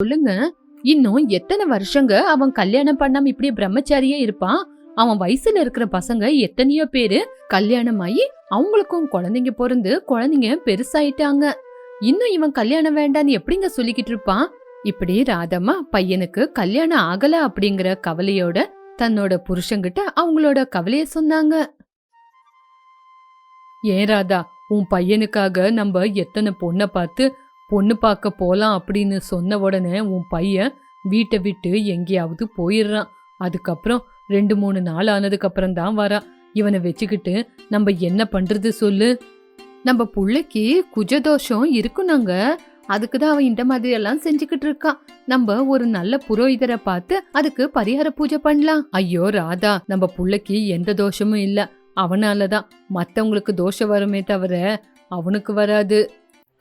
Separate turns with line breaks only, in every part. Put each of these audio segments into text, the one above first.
சொல்லுங்க. இன்னும் எத்தனை வருஷங்க அவன் கல்யாணம் பண்ணாம இப்படி பிரம்மச்சாரியே இருப்பான்? அவன் வயசுல இருக்கிற பசங்க எத்தனையோ பேரு கல்யாணம் ஆகி அவங்களுக்கும் குழந்தைங்க பிறந்து குழந்தைங்க பெருசாயிட்டாங்க. இன்னும் இவன் கல்யாணம் வேண்டான்னு எப்படிங்க சொல்லிக்கிட்டு இருப்பான்? இப்படி ராதம்மா பையனுக்கு கல்யாணம் ஆகல அப்படிங்கிற கவலையோட தன்னோட புருஷங்கிட்ட அவங்களோட கவலைய சொன்னாங்க. ஏன் ராதா உன் பையனுக்காக நம்ம எத்தனை பொண்ணை பார்த்து பொண்ணு பார்க்க போலாம் அப்படின்னு சொன்ன உடனே உன் பையன் வீட்டை விட்டு எங்கேயாவது போயிடுறான். அதுக்கப்புறம் ரெண்டு மூணு நாள் ஆனதுக்கு அப்புறம் தான் வரா. இவனை வச்சுக்கிட்டு நம்ம என்ன பண்றது சொல்லு. நம்ம பிள்ளைக்கு குஜதோஷம் இருக்குனாங்க. அதுக்கு தான் அவன் இந்த மாதிரி எல்லாம் செஞ்சுக்கிட்டு இருக்கான். நம்ம ஒரு நல்ல புரோகிதரை பார்த்து அதுக்கு பரிகார பூஜை பண்ணலாம். ஐயோ ராதா நம்ம புள்ளைக்கு எந்த தோஷமும் இல்ல. அவனாலதான் மத்தவங்களுக்கு தோஷம் வருமே தவிர அவனுக்கு வராது.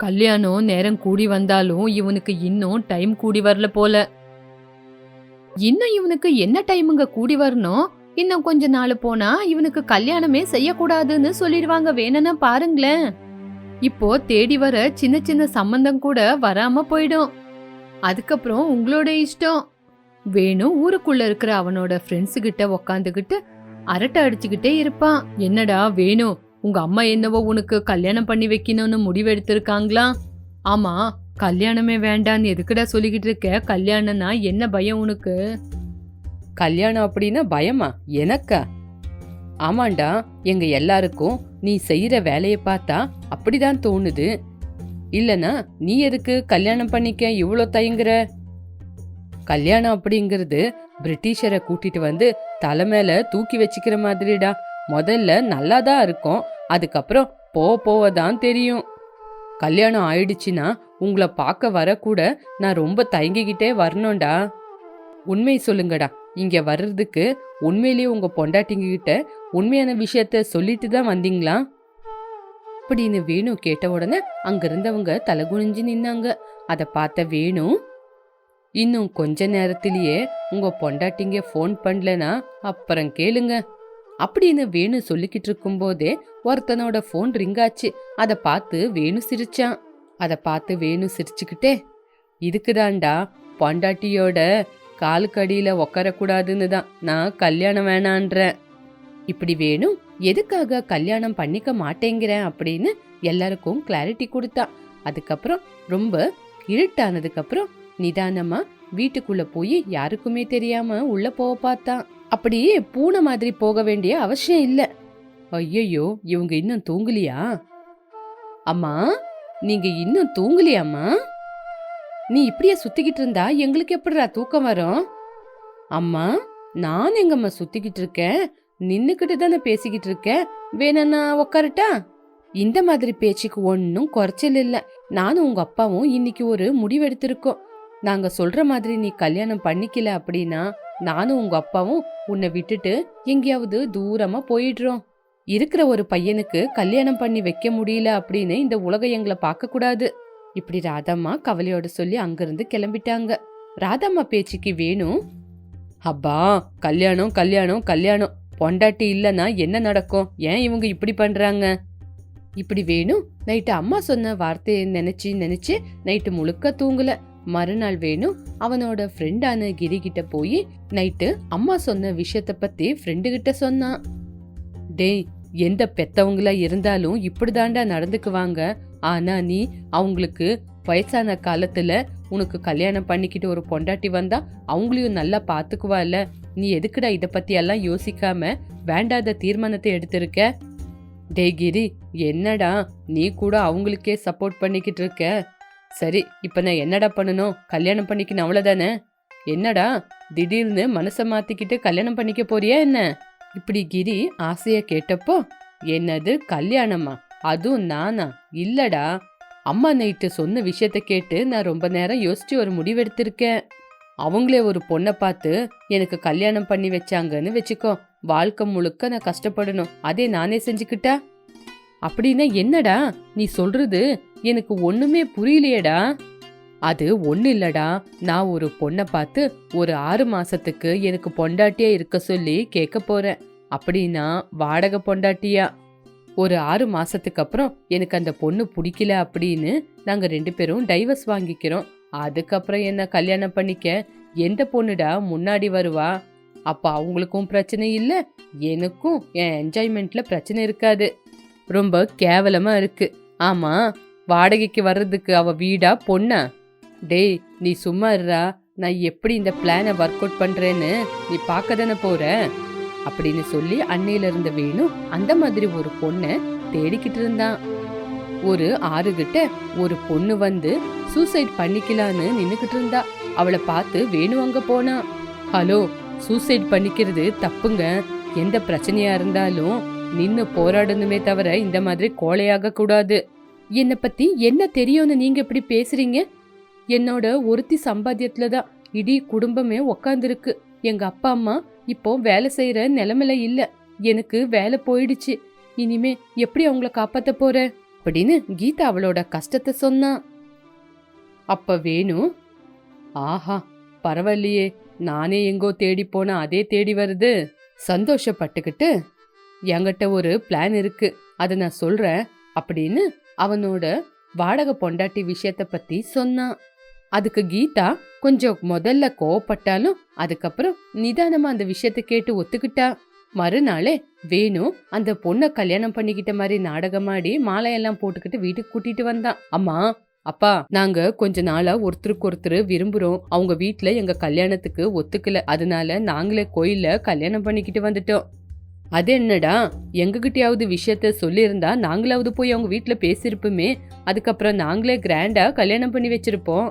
கல்யாணம் நேரம் கூடி வந்தாலும் இவனுக்கு இன்னும் டைம் கூடி வரல போல. இன்னும் இவனுக்கு என்ன டைமுங்க கூடி வரணும்? இன்னும் கொஞ்ச நாள் போனா இவனுக்கு கல்யாணமே செய்யக்கூடாதுன்னு சொல்லிடுவாங்க வேணும்னா பாருங்களேன். இப்போ தேடி வர சின்ன சின்ன சம்பந்தம் கூட வராம போயிடும். அதுக்கப்புறம் உங்களோட இஷ்டம். வேணும் ஊருக்குள்ள இருக்கிற அவனோட ஃப்ரெண்ட்ஸ் கிட்ட உக்காந்துக்கிட்டு அரட்டை அடிச்சுக்கிட்டே இருப்பான். என்னடா வேணும் உங்க அம்மா என்னவோ உனக்கு கல்யாணம் பண்ணி வைக்கணும்னு முடிவு எடுத்திருக்காங்களா ஆமா கல்யாணமே வேண்டான்னு எதுக்குடா சொல்லிக்கிட்டு இருக்க? கல்யாணம்னா என்ன பயம் உனக்கு?
கல்யாணம் அப்படின்னா பயமா? எனக்கா? ஆமாண்டா எங்க எல்லாருக்கும் நீ செய்யற வேலையை பார்த்தா அப்படிதான் தோணுது. இல்லனா நீ எதுக்கு கல்யாணம் பண்ணிக்க இவ்வளோ தயங்குற? கல்யாணம் அப்படிங்கிறது பிரிட்டிஷரை கூட்டிட்டு வந்து தலை மேல தூக்கி வச்சுக்கிற மாதிரிடா. முதல்ல நல்லா தான் இருக்கும். அதுக்கப்புறம் போக போக தான் தெரியும். கல்யாணம் ஆயிடுச்சுன்னா உங்களை பார்க்க வரக்கூட நான் ரொம்ப தயங்கிக்கிட்டே வரணும்டா. உண்மை சொல்லுங்கடா. இங்க வர்றதுக்கு உண்மையிலேயே உங்க பொண்டாட்டிங்ககிட்ட உண்மையான விஷயத்த சொல்லிட்டு தான் வந்தீங்களா? அப்படின்னு வேணு கேட்ட உடனே அங்கிருந்தவங்க தலகுனிஞ்சு நின்னாங்க. அதை பார்த்த வேணு இன்னும் கொஞ்ச நேரத்திலேயே உங்க பொண்டாட்டிங்க ஃபோன் பண்ணலனா அப்புறம் கேளுங்க. அப்படின்னு வேணு சொல்லிக்கிட்டு இருக்கும்போதே ஒருத்தனோட ஃபோன் ரிங் ஆச்சு. அதை பார்த்து வேணு சிரிச்சான். அதை பார்த்து வேணு சிரிச்சுக்கிட்டே இதுக்குதான்டா பொண்டாட்டியோட காலுக்கடியில உட்காரக்கூடாதுன்னு தான் நான் கல்யாணம் வேணான்றேன். இப்படி வேணும் எதுக்காக கல்யாணம் பண்ணிக்க மாட்டேங்கிறேன் அப்படின்னு எல்லாருக்கும் கிளாரிட்டி கொடுத்தான். அதுக்கப்புறம் ரொம்ப இருட்டானதுக்கப்புறம் நிதானமாக நிதானமா வீட்டுக்குள்ள போய் யாருக்குமே தெரியாம உள்ள போக பார்த்தான். அப்படியே பூனை மாதிரி போக வேண்டிய அவசியம் இல்ல. ஐயையோ இவங்க இன்னும் தூங்கலியா? அம்மா நீங்க இன்னும் தூங்கலியாம்மா? நீ இப்படியே சுத்திக்கிட்டு இருந்தா எங்களுக்கு எப்படிடா தூக்கம் வரும்? அம்மா நான் எங்கம்மா சுத்திக்கிட்டு இருக்கேன்? நின்னுக்கிட்டு தானே பேசிக்கிட்டு இருக்கேன்? வேணா உக்காரட்டா? இந்த மாதிரி பேச்சுக்கு ஒன்றும் குறைச்சல் இல்ல. நானும் உங்க அப்பாவும் இன்னைக்கு ஒரு முடிவெடுத்திருக்கோம். நாங்க சொல்ற மாதிரி நீ கல்யாணம் பண்ணிக்கல அப்படின்னா நானும் உங்க அப்பாவும் உன்னை விட்டுட்டு எங்கேயாவது தூரமா போயிடுறோம். இருக்கிற ஒரு பையனுக்கு கல்யாணம் பண்ணி வைக்க முடியல அப்படின்னு இந்த உலகம் எங்களை பார்க்க கூடாது. இப்படி ராதம்மா கவலையோட சொல்லி அங்கிருந்து கிளம்பிட்டாங்க. ராதம்மா பேச்சுக்கு வேணும் அப்பா கல்யாணம் கல்யாணம் கல்யாணம். பொண்டாட்டி இல்லைன்னா என்ன நடக்கும்? ஏன் இவங்க இப்படி பண்றாங்க? இப்படி வேணும் நைட்டு அம்மா சொன்ன வார்த்தையை நினைச்சு நினைச்சு நைட்டு முழுக்க தூங்கல. மறுநாள் வேணும் அவனோட ஃப்ரெண்டான கிரி கிட்ட போய் நைட்டு அம்மா சொன்ன விஷயத்த பத்தி ஃப்ரெண்டு கிட்ட சொன்னான் டேய் எந்த பெத்தவங்களா இருந்தாலும் இப்படிதாண்டா நடந்துக்குவாங்க. ஆனா நீ அவங்களுக்கு வயசான காலத்துல உனக்கு கல்யாணம் பண்ணிக்கிட்டு ஒரு பொண்டாட்டி வந்தா அவங்களையும் நல்லா பாத்துக்குவால. நீ எதுக்குடா இத பத்தி எல்லாம் யோசிக்காம வேண்டாத தீர்மானத்தை எடுத்திருக்க? டேய் கிரி என்னடா? நீ கூட அவங்களுக்கே சப்போர்ட் பண்ணிக்கிட்டு இருக்க? சரி இப்ப நான் என்னடா பண்ணணும்? கல்யாணம் பண்ணிக்கணும் அவ்வளோதானே என்னடா திடீர்னு மனசை மாத்திக்கிட்டு கல்யாணம் பண்ணிக்க போறியா என்ன? இப்படி கிரி ஆசைய கேட்டப்போ என்னது கல்யாணமா? அதுவும் நானா? இல்லடா. அம்மா நைட்டு சொன்ன விஷயத்த கேட்டு நான் ரொம்ப நேரம் யோசிச்சு ஒரு முடிவெடுத்திருக்கேன். அவங்களே ஒரு பொண்ணை பார்த்து எனக்கு கல்யாணம் பண்ணி வச்சாங்கன்னு வச்சுக்கோ வாழ்க்கை முழுக்க நான் கஷ்டப்படணும். அதே நானே செஞ்சுக்கிட்டா? அப்படின்னா என்னடா? நீ சொல்றது எனக்கு ஒண்ணுமே புரியலையேடா. அது ஒண்ணு இல்லடா. நான் ஒரு பொண்ணை பார்த்து ஒரு ஆறு மாசத்துக்கு எனக்கு பொண்டாட்டியா இருக்க சொல்லி கேட்க போறேன். அப்படின்னா வாடகை பொண்டாட்டியா? ஒரு ஆறு மாசத்துக்கு அப்புறம் எனக்கு அந்த பொண்ணு பிடிக்கல அப்படின்னு நாங்க ரெண்டு பேரும் டைவர்ஸ் வாங்கிக்கிறோம். அதுக்கப்புறம் என்ன கல்யாணம் பண்ணிக்க? எந்த பொண்ணுடா முன்னாடி வருவா? அப்ப அவங்களுக்கும் பிரச்சனை இல்ல எனக்கும் என் என்ஜாய்மெண்ட்ல பிரச்சனை இருக்காது. ரொம்ப கேவலமா இருக்கு. ஆமா வாடகைக்கு வர்றதுக்கு அவ வீடா பொண்ணா? டேய் நீ சும்மா இருறா நான் எப்படி இந்த பிளானை ஒர்க் அவுட் பண்றேன்னு நீ பார்க்க தானே போற? அப்படின்னு சொல்லி அன்னையில இருந்த வேணு அந்த மாதிரி ஒரு பொண்ணை தேடிக்கிட்டு இருந்தான். ஒரு ஆறுகிட்ட ஒரு பொண்ணு வந்து சூசைட் பண்ணிக்கலான்னு நின்னுக்கிட்டு இருந்தா. அவளை பார்த்து வேணு அங்க போனா. ஹலோ சூசைட் பண்ணிக்கிறது தப்புங்க. எந்த பிரச்சனையா இருந்தாலும் நின்னு போராடணுமே தவிர இந்த மாதிரி கோழையாக கூடாது. என்னை பத்தி என்ன தெரியும்னு நீங்க இப்படி பேசுறீங்க? என்னோட ஒருத்தி சம்பாத்தியத்துல தான் இடி குடும்பமே உக்காந்துருக்கு. எங்க அப்பா அம்மா இப்போ வேலை செய்யற நிலைமையில இல்ல. எனக்கு வேலை போயிடுச்சு. இனிமே எப்படி அவங்கள காப்பாத்த போற? அப்படின்னு கீதா அவளோட கஷ்டத்தை சொன்னா. அப்ப வேணும் ஆஹா பரவாயில்லையே. நானே எங்கோ தேடி போனா அதே தேடி வருது. சந்தோஷப்பட்டுக்கிட்டு என்கிட்ட ஒரு பிளான் இருக்கு. அதை நான் சொல்றேன் அப்படின்னு அவனோட வாடகை பொண்டாட்டி விஷயத்த பத்தி சொன்னான். அதுக்கு கீதா கொஞ்சம் முதல்ல கோவப்பட்டாலும் அதுக்கப்புறம் நிதானமா அந்த விஷயத்த கேட்டு ஒத்துக்கிட்டா. மறுநாளே வேணு அந்த பொண்ணை கல்யாணம் பண்ணிக்கிட்ட மாதிரி நாடகமாடி மாலையெல்லாம் போட்டுக்கிட்டு வீட்டுக்கு கூட்டிட்டு வந்தான். அம்மா அப்பா நாங்க கொஞ்ச நாளா ஒருத்தருக்கு ஒருத்தர் விரும்புறோம். அவங்க வீட்டுல எங்க கல்யாணத்துக்கு ஒத்துக்கல. அதனால நாங்களே கோயில்ல கல்யாணம் பண்ணிக்கிட்டு வந்துட்டோம். அது என்னடா? எங்ககிட்டயாவது விஷயத்த சொல்லியிருந்தா நாங்களாவது போய் அவங்க வீட்டில் பேசியிருப்போமே. அதுக்கப்புறம் நாங்களே கிராண்டாக கல்யாணம் பண்ணி வச்சிருப்போம்.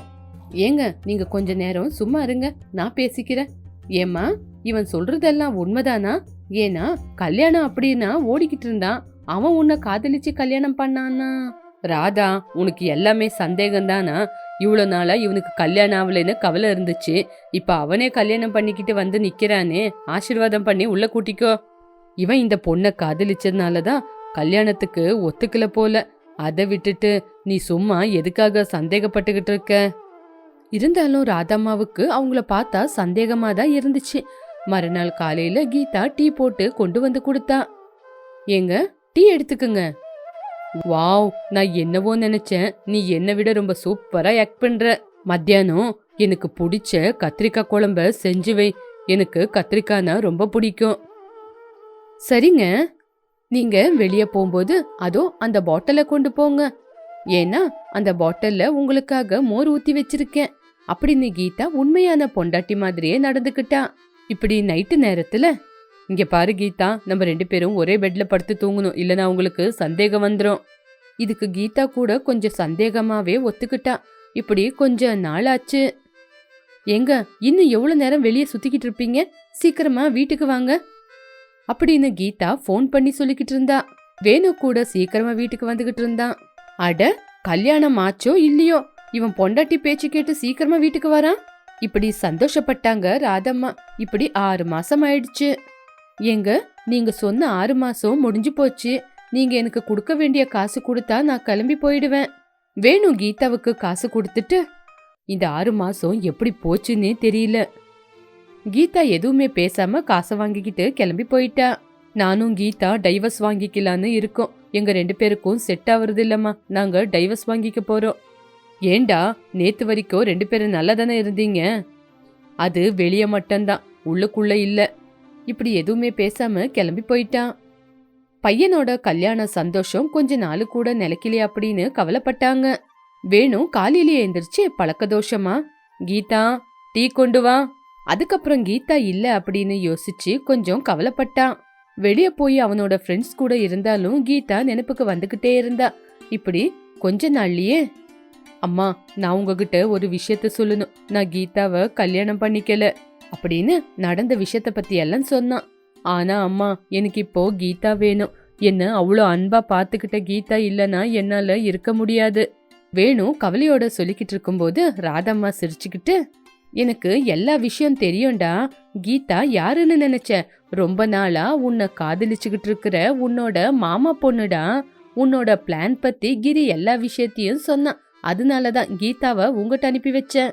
ஏங்க நீங்க கொஞ்ச நேரம் சும்மா இருங்க. நான் பேசிக்கிறேன். ஏம்மா இவன் சொல்றதெல்லாம் உண்மைதானா? ஏன்னா கல்யாணம் அப்படின்னா ஓடிக்கிட்டு இருந்தான். அவன் உன்னை காதலிச்சு கல்யாணம் பண்ணானா? ராதா உனக்கு எல்லாமே சந்தேகம் தானா இவ்வளோ நாளா இவனுக்கு கல்யாணம் ஆகலைன்னு கவலை இருந்துச்சு. இப்போ அவனே கல்யாணம் பண்ணிக்கிட்டு வந்து நிக்கிறானே. ஆசீர்வாதம் பண்ணி உள்ள கூட்டிக்கோ. இவன் இந்த பொண்ணை காதலிச்சதுனால தான் கல்யாணத்துக்கு ஒத்துக்கல போல. அதை விட்டுட்டு நீ சும்மா எதுக்காக சந்தேகப்பட்டுக்கிட்டு இருக்க? இருந்தாலும் ராதாம்மாவுக்கு அவங்கள பார்த்தா சந்தேகமா தான் இருந்துச்சு. மறுநாள் காலையில கீதா டீ போட்டு கொண்டு வந்து கொடுத்தா. ஏங்க டீ எடுத்துக்குங்க. வாவ் நான் என்னவோ நினைச்சேன். நீ என்னை விட ரொம்ப சூப்பரா ஆக்ட் பண்ற. மத்தியானம் எனக்கு பிடிச்ச கத்திரிக்காய் குழம்ப செஞ்சு வை. எனக்கு கத்திரிக்காய்னா ரொம்ப பிடிக்கும். சரிங்க. நீங்க வெளியே போகும்போது அதோ அந்த பாட்டிலை கொண்டு போங்க. ஏன்னா அந்த பாட்டில்ல உங்களுக்காக மோர் ஊத்தி வச்சிருக்கேன். அப்படின்னு கீதா உண்மையான பொண்டாட்டி மாதிரியே நடந்துக்கிட்டா. இப்படி நைட்டு நேரத்துல? இங்க பாரு கீதா நம்ம ரெண்டு பேரும் ஒரே பெட்ல படுத்து தூங்கணும். இல்லனா உங்களுக்கு சந்தேகம் வந்துடும் இதுக்கு கீதா கூட கொஞ்சம் சந்தேகமாவே ஒத்துக்கிட்டா. இப்படி கொஞ்ச நாள் ஆச்சு எங்க இன்னும் எவ்வளவு நேரம் வெளியே சுத்திக்கிட்டு இருப்பீங்க? சீக்கிரமா வீட்டுக்கு வாங்க. அப்படின்னு கீதா ஃபோன் பண்ணி சொல்லிக்கிட்டு இருந்தா. வேணு கூட சீக்கிரமா வீட்டுக்கு வந்துகிட்டு இருந்தான் அட கல்யாணம் ஆச்சோ இல்லையோ? இவன் பொண்டாட்டி பேச்சு கேட்டு சீக்கிரமா வீட்டுக்கு வரான் இப்படி சந்தோஷப்பட்டாங்க ராதம்மா. இப்படி ஆறு மாசம் ஆயிடுச்சு. ஏங்க நீங்க சொன்ன ஆறு மாசம் முடிஞ்சு போச்சு. நீங்க எனக்கு கொடுக்க வேண்டிய காசு கொடுத்தா நான் கிளம்பி போயிடுவேன். வேணு கீதாவுக்கு காசு கொடுத்துட்டு இந்த ஆறு மாசம் எப்படி போச்சுன்னே தெரியல. கீதா எதுவுமே பேசாம காசை வாங்கிக்கிட்டு கிளம்பி போயிட்டா. நானும் கீதா டைவர்ஸ் வாங்கிக்கலான்னு இருக்கோம். எங்க ரெண்டு பேருக்கும் செட் ஆகுறது இல்லம்மா. நாங்க டைவர்ஸ் வாங்கிக்க போறோம். ஏண்டா நேத்து வரைக்கும் ரெண்டு பேரும் நல்லா தானே இருந்தீங்க? அது வெளியே மட்டும்தான். உள்ளுக்குள்ள இல்ல. இப்படி எதுவுமே பேசாம கிளம்பி போயிட்டான் பையனோட கல்யாண சந்தோஷம் கொஞ்ச நாள் கூட நிலைக்கலையே அப்படின்னு கவலைப்பட்டாங்க. வேணும் காலையிலேயே எந்திரிச்சு பழக்க தோஷமா? கீதா டீ கொண்டு வா. அதுக்கப்புறம் கீதா இல்ல அப்படின்னு யோசிச்சு கொஞ்சம் கவலைப்பட்டான் வெளியே போய் அவனோட ஃப்ரெண்ட்ஸ் கூட இருந்தாலும் கீதா நினைப்புக்கு வந்துகிட்டே இருந்தா. இப்படி கொஞ்ச நாள்லயே அம்மா நான் உங்ககிட்ட ஒரு விஷயத்த சொல்லணும். நான் கீதாவை கல்யாணம் பண்ணிக்கல. அப்படின்னு நடந்த விஷயத்த பத்தி எல்லாம் சொன்னான். ஆனா அம்மா எனக்கு இப்போ கீதா வேணும். என்ன அவ்வளோ அன்பா பார்த்துக்கிட்ட கீதா இல்லனா என்னால இருக்க முடியாது. வேணும் கவலையோட சொல்லிக்கிட்டு இருக்கும்போது ராதம்மா சிரிச்சுக்கிட்டு எனக்கு எல்லா விஷயம் தெரியும்டா. கீதா யாருன்னு நினைச்ச? ரொம்ப நாளா உன்னை காதலிச்சுக்கிட்டு இருக்கிற உன்னோட மாமா பொண்ணுடா. உன்னோட பிளான் பத்தி கிரி எல்லா விஷயத்தையும் சொன்னான் அதனால தான் கீதாவை உங்ககிட்ட அனுப்பி வச்சேன்.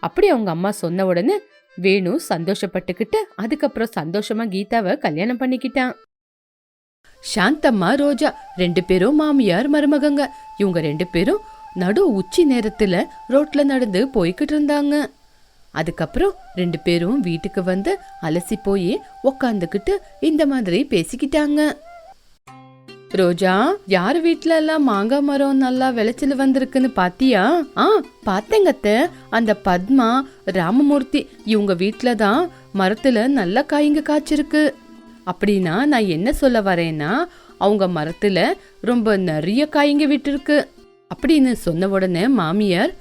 அப்படி அவங்க அம்மா சொன்ன உடனே வேணு சந்தோஷப்பட்டுக்கிட்டு அதுக்கப்புறம் சந்தோஷமா கீதாவை கல்யாணம் பண்ணிக்கிட்டான். சாந்தம்மா ரோஜா ரெண்டு பேரும் மாமியார் மருமகங்க. இவங்க ரெண்டு பேரும் நடு உச்சி நேரத்துல ரோட்ல நடந்து போய்கிட்டு இருந்தாங்க. அதுக்கப்புறம் ரெண்டு பேரும் வீட்டுக்கு வந்து அலசி போய் உக்காந்துக்கிட்டு இந்த மாதிரி பேசிக்கிட்டாங்க. ரோஜா யார் வீட்ல எல்லாம் மாங்காய் மரம் நல்லா விளைச்சல் வந்திருக்குன்னு பாத்தியா? ஆ பார்த்தேங்கத்த அந்த பத்மா ராமமூர்த்தி இவங்க வீட்ல தான் மரத்துல நல்ல காய்ங்க காய்ச்சிருக்கு. அப்படின்னா நான் என்ன சொல்ல வரேன்னா அவங்க மரத்துல ரொம்ப நிறைய காய்ங்க விட்டுருக்கு. அப்படின்னு சொன்ன உடனே மாமியார்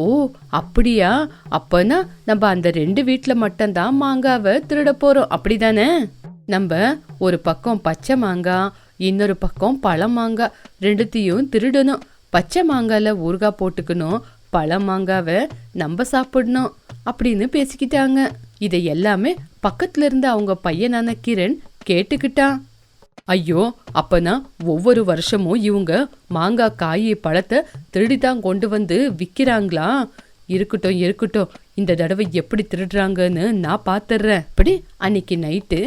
ஓ அப்படியா? அப்பனா நம்ம அந்த ரெண்டு வீட்டில் மட்டும்தான் மாங்காவை திருட போகிறோம் அப்படிதானே? நம்ம ஒரு பக்கம் பச்சை மாங்காய் இன்னொரு பக்கம் பழம் மாங்காய் ரெண்டுத்தையும் திருடணும். பச்சை மாங்காயில் ஊறுகாய் போட்டுக்கணும் பழம் மாங்காவை நம்ம சாப்பிடணும் அப்படின்னு பேசிக்கிட்டாங்க. இதை எல்லாமே பக்கத்துல இருந்த அவங்க பையனான கிரண் கேட்டுக்கிட்டான். ஐயோ அப்பனா ஒவ்வொரு வருஷமும் இவங்க மாங்காய் காய் பழத்தை திருடிதான் கொண்டு வந்து விற்கிறாங்களா இருக்கட்டும் இருக்கட்டும். இந்த தடவை எப்படி திருடுறாங்கன்னு நான் பார்த்துடுறேன் அப்படி அன்னைக்கு நைட்டு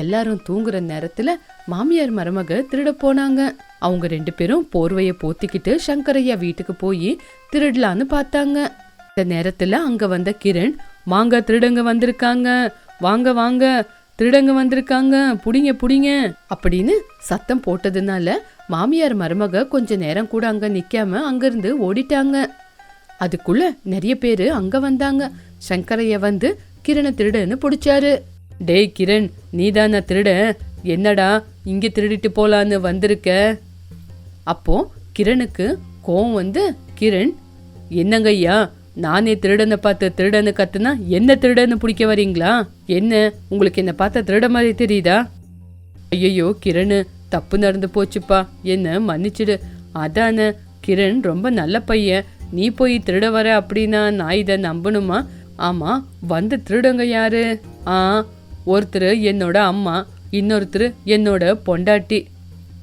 எல்லாரும் தூங்குற நேரத்துல மாமியார் மருமக திருட போனாங்க. அவங்க ரெண்டு பேரும் போர்வையை போத்திக்கிட்டு சங்கரையா வீட்டுக்கு போய் திருடலான்னு பார்த்தாங்க. இந்த நேரத்துல அங்க வந்த கிரண் மாங்காய் திருடங்க வந்திருக்காங்க. வாங்க வாங்க. திருடங்க வந்திருக்காங்க. புடிங்க புடிங்க. அப்படின்னு சத்தம் போட்டதுனால மாமியார் மருமக கொஞ்ச நேரம் கூட அங்க நிக்காம அங்கிருந்து ஓடிட்டாங்க. அதுக்குள்ள நிறைய பேரு அங்க வந்தாங்க. சங்கரைய வந்து கிரண திருடன்னு பிடிச்சாரு. டேய் கிரண் நீதான திருட. என்னடா இங்க திருடிட்டு போலான்னு வந்திருக்க? அப்போ கிரணுக்கு கோவம் வந்து கிரண் என்னங்கய்யா நானே திருடனை பார்த்து திருடனை கத்துனா என்ன திருடன்னு பிடிக்க வரீங்களா? என்ன? உங்களுக்கு என்னை பார்த்தா திருட மாதிரி தெரியுதா? ஐயோ கிரண் தப்பு நடந்து போச்சுப்பா. என்ன மன்னிச்சிடு. அதான கிரண் ரொம்ப நல்ல பையன். நீ போய் திருட வர அப்படின்னா நான் இதை நம்பணுமா? ஆமா வந்து திருடங்க யாரு? ஆ ஒருத்தர் என்னோட அம்மா இன்னொருத்தர் என்னோட பொண்டாட்டி.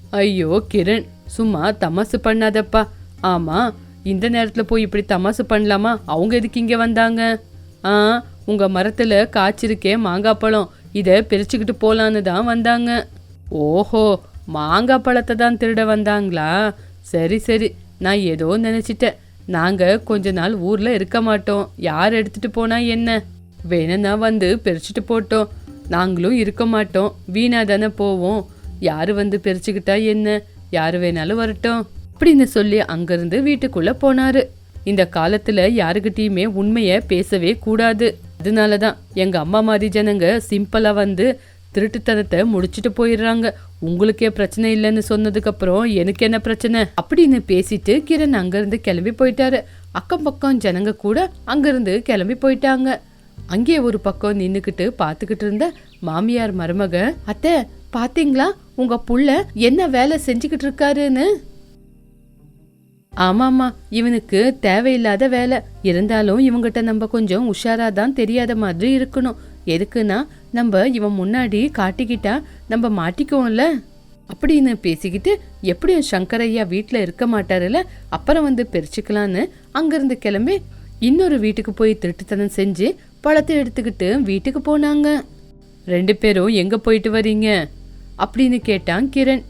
ஐயோ கிரண் சும்மா தமாசு பண்ணாதப்பா. ஆமா இந்த நேரத்தில் போய் இப்படி தமாசு பண்ணலாமா? அவங்க எதுக்கு இங்கே வந்தாங்க? ஆ உங்கள் மரத்தில் காய்ச்சிருக்கே மாங்காய் பழம். இதை பிரிச்சுக்கிட்டு போகலான்னு தான் வந்தாங்க. ஓஹோ மாங்காய் பழத்தை தான் திருட வந்தாங்களா? சரி சரி. நான் ஏதோ நினச்சிட்டேன். நாங்கள் கொஞ்ச நாள் ஊரில் இருக்க மாட்டோம். யார் எடுத்துகிட்டு போனால் என்ன? வேணும்னா வந்து பிரிச்சுட்டு போட்டோம். நாங்களும் இருக்க மாட்டோம். வீணாக தானே போவோம். யார் வந்து பிரிச்சுக்கிட்டா என்ன? யார் வேணாலும் வரட்டும். அப்படின்னு சொல்லி அங்கிருந்து வீட்டுக்குள்ள போனாரு. இந்த காலத்துல யாருகிட்டயுமே உண்மைய பேசவே கூடாது. அதனால தான் எங்க அம்மா மாதிரி ஜனங்க சிம்பிளா வந்து திருட்டுத்தனத்தை முடிச்சுட்டு போயிடுறாங்க. உங்களுக்கே பிரச்சனை இல்லைன்னு சொன்னதுக்கப்புறம் எனக்கு என்ன பிரச்சனை? அப்படின்னு பேசிட்டு கிரண் அங்கேருந்து கிளம்பி போயிட்டாரு. அக்கம் பக்கம் ஜனங்க கூட அங்கேருந்து கிளம்பி போயிட்டாங்க. அங்கே ஒரு பக்கம் நின்னுக்கிட்டு பார்த்துக்கிட்டு இருந்த மாமியார் மருமக அத்தை பார்த்தீங்களா உங்கள் புள்ள என்ன வேலை செஞ்சுக்கிட்டு இருக்காருன்னு? ஆமாம்மா இவனுக்கு தேவையில்லாத வேலை. இருந்தாலும் இவங்கிட்ட நம்ம கொஞ்சம் உஷாரா தான் தெரியாத மாதிரி இருக்கணும். எதுக்குன்னா நம்ம இவன் முன்னாடி காட்டிக்கிட்டா நம்ம மாட்டிக்குவோம்ல. அப்படின்னு பேசிக்கிட்டு எப்படியும் சங்கரையா வீட்டில் இருக்க மாட்டாருல அப்புறம் வந்து பிரிச்சுக்கலான்னு அங்கிருந்து கிளம்பி இன்னொரு வீட்டுக்கு போய் திருட்டுத்தனம் செஞ்சு பழத்தை எடுத்துக்கிட்டு வீட்டுக்கு போனாங்க. ரெண்டு பேரும் எங்க போயிட்டு வரீங்க? அப்படின்னு கேட்டான் கிரண்.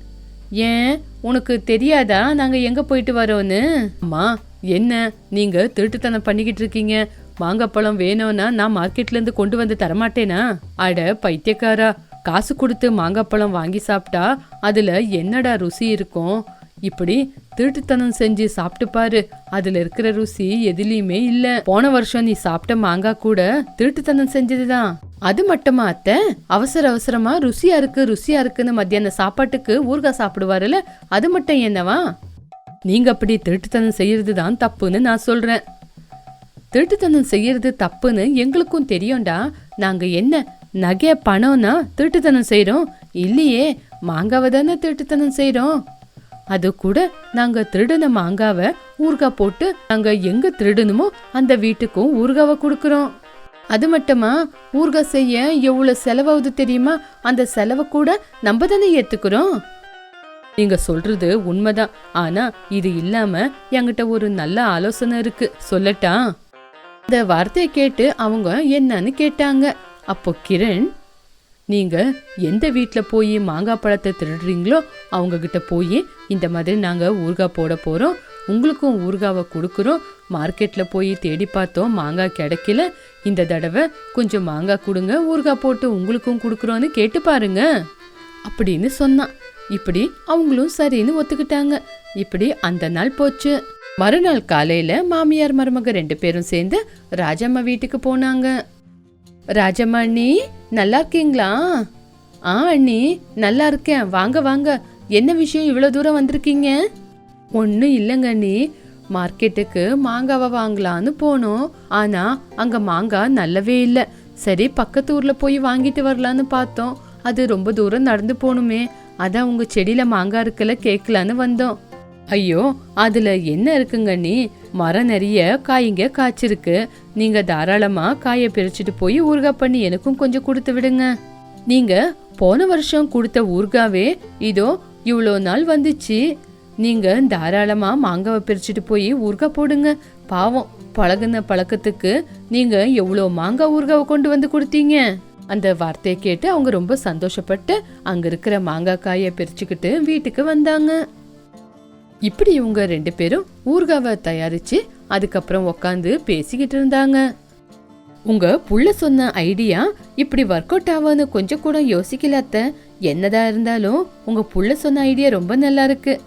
ஏன்? உனக்கு தெரியாதா? நாங்க எங்க போயிட்டு வரோன்னு? அம்மா என்ன? நீங்க திருட்டுத்தனம் பண்ணிக்கிட்டு இருக்கீங்க. மாங்காய் பழம் வேணும்னா நான் மார்க்கெட்ல இருந்து கொண்டு வந்து தரமாட்டேனா? அட பைத்தியக்காரா. காசு கொடுத்து மாங்காய் பழம் வாங்கி சாப்பிட்டா அதுல என்னடா ருசி இருக்கும்? இப்படி திருட்டுத்தனம் செஞ்சு சாப்பிட்டு பாரு. அதுல இருக்கிற ருசி எதுலயுமே இல்ல. போன வருஷம் நீ சாப்பிட்ட மாங்காய் கூட திருட்டுத்தனம் செஞ்சதுதான். அது மட்டுமா அத்தை? அவசர அவசரமா ருசியா இருக்கு ருசியா இருக்குன்னு மத்தியான சாப்பாட்டுக்கு ஊறுகாய் சாப்பிடுவாருல அது மட்டும் என்னவா? நீங்க அப்படி திருட்டுத்தனம் செய்யறது தான் தப்புன்னு நான் சொல்றேன். திருட்டுத்தனம் செய்யறது தப்புன்னு எங்களுக்கும் தெரியும்டா. நாங்க என்ன நகை பணம்னா திருட்டுத்தனம் செய்யறோம் இல்லையே மாங்காவை தானே திருட்டுத்தனம் செய்யறோம் அது கூட நாங்க திருடின மாங்காவை ஊறுகாய் போட்டு நாங்க எங்க திருடணுமோ அந்த வீட்டுக்கும் ஊறுகாவை கொடுக்கறோம். அது மட்டுமா? ஊறுகாய் செய்ய எவ்வளவு செலவாகுது தெரியுமா? அந்த செலவை கூட நம்ம தானே ஏத்துக்கிறோம். நீங்க சொல்றது உண்மைதான். ஆனா இது இல்லாம என்கிட்ட ஒரு நல்ல ஆலோசனை இருக்கு. சொல்லட்டா? இந்த வார்த்தையை கேட்டு அவங்க என்னன்னு கேட்டாங்க. அப்போ கிரண் நீங்கள் எந்த வீட்டில் போய் மாங்காய் பழத்தை திருடுறீங்களோ அவங்கக்கிட்ட போய் இந்த மாதிரி நாங்கள் ஊறுகாய் போட போகிறோம்
உங்களுக்கும் ஊறுகாவை கொடுக்குறோம். மார்க்கெட்டில் போய் தேடி பார்த்தோம். மாங்காய் கிடைக்கல. இந்த தடவை கொஞ்சம் மாங்காய் கொடுங்க. ஊறுகாய் போட்டு உங்களுக்கும் கொடுக்குறோன்னு கேட்டு பாருங்க. அப்படின்னு சொன்னான். இப்படி அவங்களும் சரின்னு ஒத்துக்கிட்டாங்க. இப்படி அந்த நாள் போச்சு. மறுநாள் காலையில் மாமியார் மருமக ரெண்டு பேரும் சேர்ந்து ராஜம்மா வீட்டுக்கு போனாங்க. ராஜம்மா அண்ணி நல்லா இருக்கீங்களா ஆ அண்ணி நல்லா இருக்கேன் வாங்க வாங்க. என்ன விஷயம் இவ்வளோ தூரம் வந்திருக்கீங்க? ஒன்றும் இல்லைங்க அண்ணி. மார்க்கெட்டுக்கு மாங்காவை வாங்கலான்னு போனோம். ஆனால் அங்கே மாங்காய் நல்லவே இல்லை. சரி பக்கத்து ஊரில் போய் வாங்கிட்டு வரலான்னு பார்த்தோம். அது ரொம்ப தூரம் நடந்து போகணுமே அதான் உங்கள் செடியில மாங்காய் இருக்குல்ல கேட்கலான்னு வந்தோம். ஐயோ அதுல என்ன இருக்குங்க நீ? மரம் நிறைய காய்ங்க காய்ச்சிருக்கு. நீங்க தாராளமா காயை பிரிச்சுட்டு போய் ஊறுகாய் பண்ணி எனக்கும் கொஞ்சம் கொடுத்து விடுங்க. நீங்க போன வருஷம் கொடுத்த ஊறுகாவே இதோ இவ்வளோ நாள் வந்துச்சு. நீங்க தாராளமா மாங்காவை பிரிச்சுட்டு போய் ஊறுகாய் போடுங்க. பாவம் பழகுன பழக்கத்துக்கு நீங்க எவ்வளோ மாங்காய் ஊறுகாவை கொண்டு வந்து கொடுத்தீங்க? அந்த வார்த்தையை கேட்டு அவங்க ரொம்ப சந்தோஷப்பட்டு அங்க இருக்கிற மாங்காய் காயை பிரிச்சுக்கிட்டு வீட்டுக்கு வந்தாங்க. இப்படி இவங்க ரெண்டு பேரும் ஊர்காவை தயாரிச்சு அதுக்கப்புறம் உக்காந்து பேசிக்கிட்டு இருந்தாங்க. உங்க புள்ள சொன்ன ஐடியா இப்படி ஒர்க் அவுட் ஆவான்னு கொஞ்சம் கூட யோசிக்கல அத்த. என்னதான் இருந்தாலும் உங்க புள்ள சொன்ன ஐடியா ரொம்ப நல்லா இருக்கு.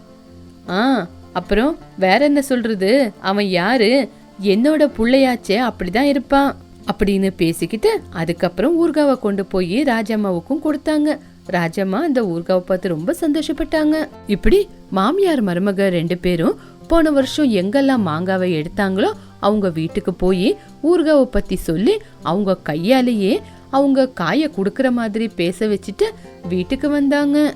ஆ அப்புறம் வேற என்ன சொல்றது? அவன் யாரு? என்னோட புள்ளையாச்சே அப்படிதான் இருப்பான் அப்படின்னு பேசிக்கிட்டு அதுக்கப்புறம் ஊர்காவை கொண்டு போய் ராஜம்மாவுக்கும் கொடுத்தாங்க. ராஜம்மா அந்த ஊர்காவை பார்த்து ரொம்ப சந்தோஷப்பட்டாங்க. இப்படி மாமியார் மருமக ரெண்டு பேரும் போன வருஷம் எங்கெல்லாம் மாங்காவை எடுத்தாங்களோ அவங்க வீட்டுக்கு போய் ஊர்காவை பற்றி சொல்லி அவங்க கையாலேயே அவங்க காயை கொடுக்குற மாதிரி பேச வச்சுட்டு வீட்டுக்கு வந்தாங்க.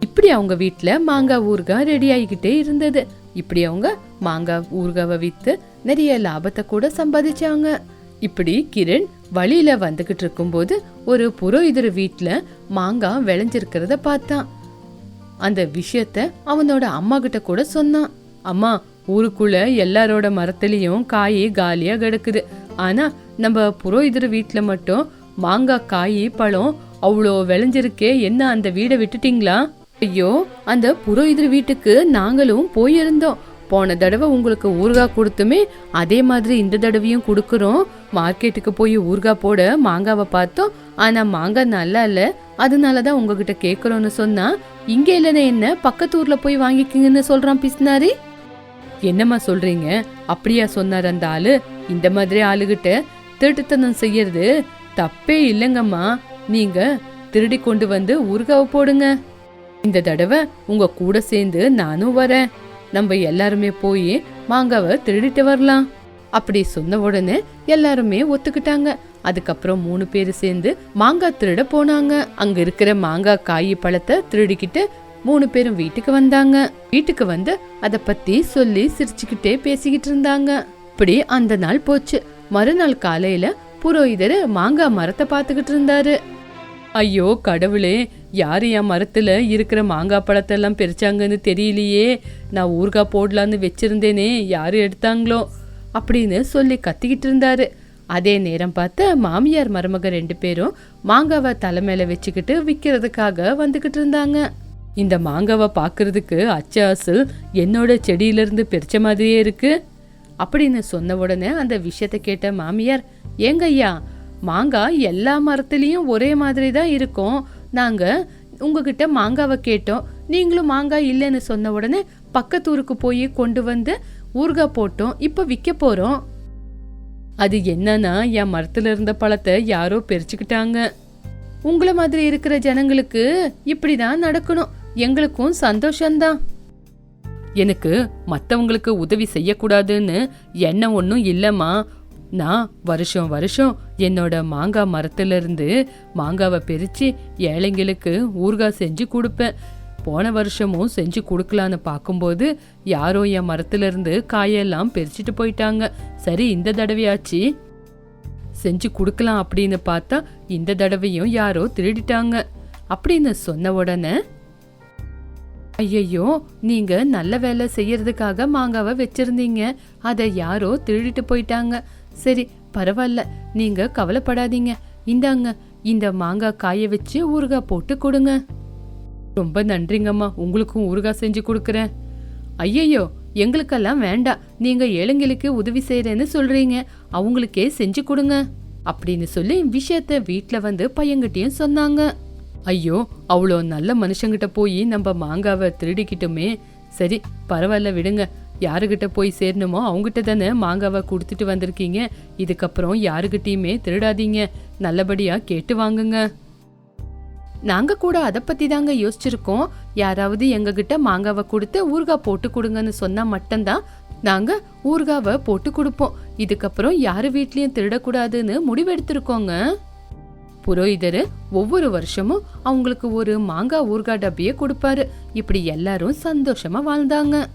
இப்படி அவங்க வீட்டில் மாங்காய் ஊறுகாய் ரெடி ஆகிக்கிட்டே இருந்தது. இப்படி அவங்க மாங்காய் ஊறுகாவை விற்று நிறைய லாபத்தை கூட சம்பாதிச்சாங்க. இப்படி கிரண் வழியில வந்துகிட்டு இருக்கும்போது ஒரு புரோஹிதர் வீட்ல மாங்காய் விளைஞ்சிருக்கிறத பார்த்தான். அந்த விஷயத்த அவனோட அம்மா கிட்ட கூட சொன்னான். அம்மா ஊருக்குள்ள எல்லாரோட மரத்துலயும் காய் காலியா கிடக்குது. ஆனா நம்ம புரோகிதர் வீட்டுல மட்டும் மாங்காய் காய் பழம் அவ்வளோ விளைஞ்சிருக்கே என்ன அந்த வீடை விட்டுட்டீங்களா? ஐயோ அந்த புரோகிதர் வீட்டுக்கு நாங்களும் போயிருந்தோம். போன தடவை உங்களுக்கு ஊறுகாய் கொடுத்துமே அதே மாதிரி இந்த தடவையும் கொடுக்குறோம். மார்க்கெட்டுக்கு போய் ஊறுகாய் போட மாங்காவை பார்த்தோம். ஆனா மாங்காய் நல்லா இல்ல. அதனால தான் உங்ககிட்ட கேட்குறோன்னு சொன்னா இங்கே இல்லைன்னா என்ன? பக்கத்து ஊரில் போய் வாங்கிக்கிங்கன்னு சொல்கிறான் பிஸ்னாரி என்னம்மா சொல்றீங்க? அப்படியா சொன்னார் அந்த ஆளு. இந்த மாதிரி ஆளுகிட்ட திருட்டுத்தனம் செய்யறது தப்பே இல்லைங்கம்மா. நீங்கள் திருடி கொண்டு வந்து ஊறுகாவை போடுங்க. இந்த தடவை உங்க கூட சேர்ந்து நானும் வரேன். நம்ம எல்லாருமே போய் மாங்காவை திருடிட்டு வரலாம். அப்படி சொன்ன உடனே எல்லாருமே ஒத்துக்கிட்டாங்க. அதுக்கப்புறம் மூணு பேர் சேர்ந்து மாங்காய் திருட போனாங்க. அங்க இருக்கிற மாங்காய் காய் பழத்தை திருடிக்கிட்டு மூணு பேரும் வீட்டுக்கு வந்தாங்க. வீட்டுக்கு வந்து அத பத்தி சொல்லி சிரிச்சுக்கிட்டே பேசிக்கிட்டு இருந்தாங்க. இப்படி அந்த நாள் போச்சு. மறுநாள் காலையில புரோகிதர் மாங்காய் மரத்தை பார்த்துக்கிட்டு இருந்தாரு. ஐயோ கடவுளே யார் என் மரத்தில் இருக்கிற மாங்காய் பழத்தெல்லாம் பறிச்சாங்கன்னு தெரியலையே. நான் ஊறுகாய் போடலான்னு வச்சுருந்தேனே யார் எடுத்தாங்களோ அப்படின்னு சொல்லி கத்திக்கிட்டு இருந்தாரு. அதே நேரம் பார்த்து மாமியார் மருமக ரெண்டு பேரும் மாங்காவை தலை வச்சுக்கிட்டு விற்கிறதுக்காக வந்துக்கிட்டு இருந்தாங்க. இந்த மாங்காவை பார்க்கறதுக்கு அச்சு அசல் என்னோட செடியிலிருந்து பிரிச்ச மாதிரியே இருக்கு. அப்படின்னு சொன்ன உடனே அந்த விஷயத்தை கேட்ட மாமியார் ஏங்கய்யா மாங்காய் எல்லா மரத்துலேயும் ஒரே மாதிரி தான் இருக்கும். நாங்கள் உங்ககிட்ட மாங்காவை கேட்டோம். நீங்களும் மாங்காய் இல்லைன்னு சொன்ன உடனே பக்கத்து ஊருக்கு போய் கொண்டு வந்து ஊறுகாய் போட்டோம். இப்போ விற்க போகிறோம் அது என்னன்னா என் மரத்தில் இருந்த பழத்தை யாரோ பறிச்சுக்கிட்டாங்க. உங்களை மாதிரி இருக்கிற ஜனங்களுக்கு இப்படி தான் நடக்கணும். எங்களுக்கும் சந்தோஷம்தான். எனக்கு மற்றவங்களுக்கு உதவி செய்யக்கூடாதுன்னு எண்ணம் ஒன்றும் இல்லைம்மா. நான் வருஷம் வருஷம் என்னோட மாங்காய் மரத்திலிருந்து மாங்காவை பிரித்து ஏழைங்களுக்கு ஊறுகாய் செஞ்சு கொடுப்பேன். போன வருஷமும் செஞ்சு கொடுக்கலான்னு பார்க்கும்போது யாரோ என் மரத்திலிருந்து காயெல்லாம் பிரிச்சுட்டு போயிட்டாங்க. சரி இந்த தடவையாச்சு. செஞ்சு கொடுக்கலாம் அப்படின்னு பார்த்தா இந்த தடவையும் யாரோ திருடிட்டாங்க. அப்படின்னு சொன்ன உடனே ஐயையோ நீங்க நல்ல வேலை செய்யறதுக்காக மாங்காவை வச்சிருந்தீங்க. அதை யாரோ திருடிட்டு போயிட்டாங்க. சரி பரவாயில்ல. நீங்க கவலைப்படாதீங்க. இந்தாங்க இந்த மாங்காய் காய வச்சு ஊறுகாய் போட்டு கொடுங்க. ரொம்ப நன்றிங்கம்மா உங்களுக்கும் ஊறுகாய் செஞ்சு கொடுக்குறேன். ஐயையோ
எங்களுக்கெல்லாம் வேண்டாம். நீங்க ஏழைங்களுக்கு உதவி செய்யறேன்னு சொல்றீங்க. அவங்களுக்கே செஞ்சு கொடுங்க. அப்படின்னு சொல்லி விஷயத்த வீட்டில் வந்து பையன்கிட்டயும் சொன்னாங்க. ஐயோ அவ்வளோ நல்ல மனுஷங்கிட்ட போய் நம்ம மாங்காவை திருடிக்கிட்டோமே. சரி பரவாயில்ல விடுங்க. யாருகிட்ட போய் சேரணுமோ அவங்ககிட்ட தானே மாங்காவை கொடுத்துட்டு வந்திருக்கீங்க. இதுக்கப்புறம் யாருக்கிட்டேயுமே திருடாதீங்க. நல்லபடியாக கேட்டு வாங்குங்க. நாங்க கூட அதை பத்தி தாங்க யோசிச்சிருக்கோம். யாராவது எங்ககிட்ட மாங்காவை கொடுத்து ஊறுகாய் போட்டு கொடுங்கன்னு சொன்னா மட்டும்தான் நாங்க ஊறுகாவை போட்டு கொடுப்போம். இதுக்கப்புறம் யாரு வீட்லயும் திருடக்கூடாதுன்னு முடிவெடுத்திருக்கோங்க. புரோகிதர் ஒவ்வொரு வருஷமும் அவங்களுக்கு ஒரு மாங்காய் ஊர்கா டப்பியை கொடுப்பாரு. இப்படி எல்லாரும் சந்தோஷமா வாழ்ந்தாங்க.